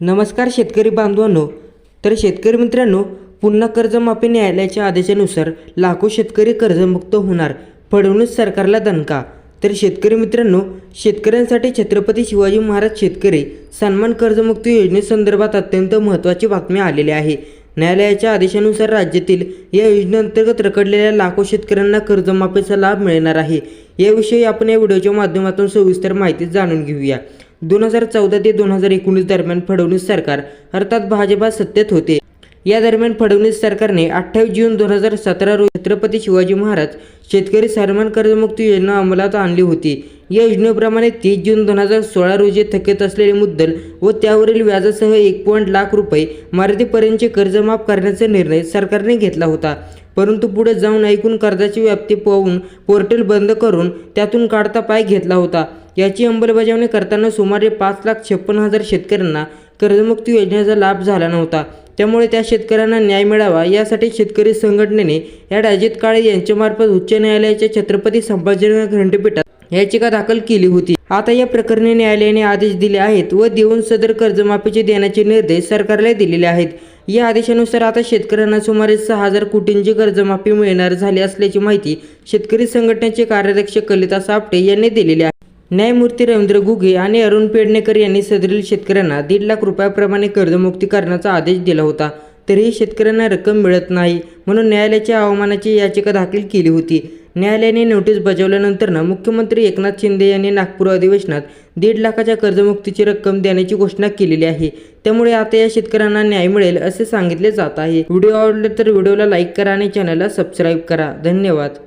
नमस्कार शेतकरी बांधवांनो. तर शेतकरी मित्रांनो पुन्हा कर्जमाफी न्यायालयाच्या आदेशानुसार लाखो शेतकरी कर्जमुक्त होणार फडणवीस सरकारला दणका. तर शेतकरी मित्रांनो शेतकऱ्यांसाठी छत्रपती शिवाजी महाराज शेतकरी सन्मान कर्जमुक्ती योजनेसंदर्भात अत्यंत महत्त्वाची बातमी आलेली आहे. न्यायालयाच्या आदेशानुसार राज्यातील या योजनेअंतर्गत रखडलेल्या लाखो शेतकऱ्यांना कर्जमाफीचा लाभ मिळणार आहे. याविषयी आपण या व्हिडिओच्या माध्यमातून सविस्तर माहिती जाणून घेऊया. दोन हजार चौदा ते दोन हजार एकोणीस दरम्यान फडणवीस सरकार अर्थात भाजपा सत्तेत होते. या दरम्यान फडणवीस सरकारने अठ्ठावीस जून दोन हजार सतरा रोजी छत्रपती शिवाजी महाराज शेतकरी सन्मान कर्जमुक्ती योजना अंमलात आणली होती. या योजनेप्रमाणे तीस जून दोन हजार सोळा रोजी थकीत असलेले मुद्दल व त्यावरील व्याजासह एक पॉईंट लाख रुपये मर्यादेपर्यंतचे कर्ज माफ करण्याचा निर्णय सरकारने घेतला होता. परंतु पुढे जाऊन ऐकून कर्जाची व्याप्ती पाहून पोर्टल बंद करून त्यातून काढता पाय घेतला होता. याची अंमलबजावणी करताना सुमारे पाच लाख छप्पन हजार शेतकऱ्यांना कर्जमुक्ती योजनेचा लाभ झाला नव्हता. त्यामुळे त्या शेतकऱ्यांना न्याय मिळावा यासाठी शेतकरी संघटनेने ॲड अजित काळे यांच्यामार्फत उच्च न्यायालयाच्या छत्रपती संभाजीनगर खंडपीठात याचिका दाखल केली होती? आता या प्रकरणी न्यायालयाने आदेश दिले आहेत व देऊन सदर कर्जमाफीचे देण्याचे निर्देश सरकारला दिलेले आहेत. या आदेशानुसार आता शेतकऱ्यांना सुमारे सहा हजार कोटींची कर्जमाफी मिळणार झाली असल्याची माहिती शेतकरी संघटनेचे कार्याध्यक्ष कलिता सापटे यांनी दिलेली आहे. न्यायमूर्ती रवींद्र गुगे आणि अरुण पेडणेकर यांनी सदरील शेतकऱ्यांना दीड लाख रुपयाप्रमाणे कर्जमुक्ती करण्याचा आदेश दिला होता. तरीही शेतकऱ्यांना रक्कम मिळत नाही म्हणून न्यायालयाच्या अवमानाची याचिका दाखल केली होती. न्यायालयाने नोटीस बजावल्यानंतरनं मुख्यमंत्री एकनाथ शिंदे यांनी नागपूर अधिवेशनात दीड लाखाच्या कर्जमुक्तीची रक्कम देण्याची घोषणा केलेली आहे. त्यामुळे आता या शेतकऱ्यांना न्याय मिळेल असे सांगितले जात आहे. व्हिडिओ आवडले तर व्हिडिओला लाईक करा आणि चॅनलला सबस्क्राईब करा. धन्यवाद.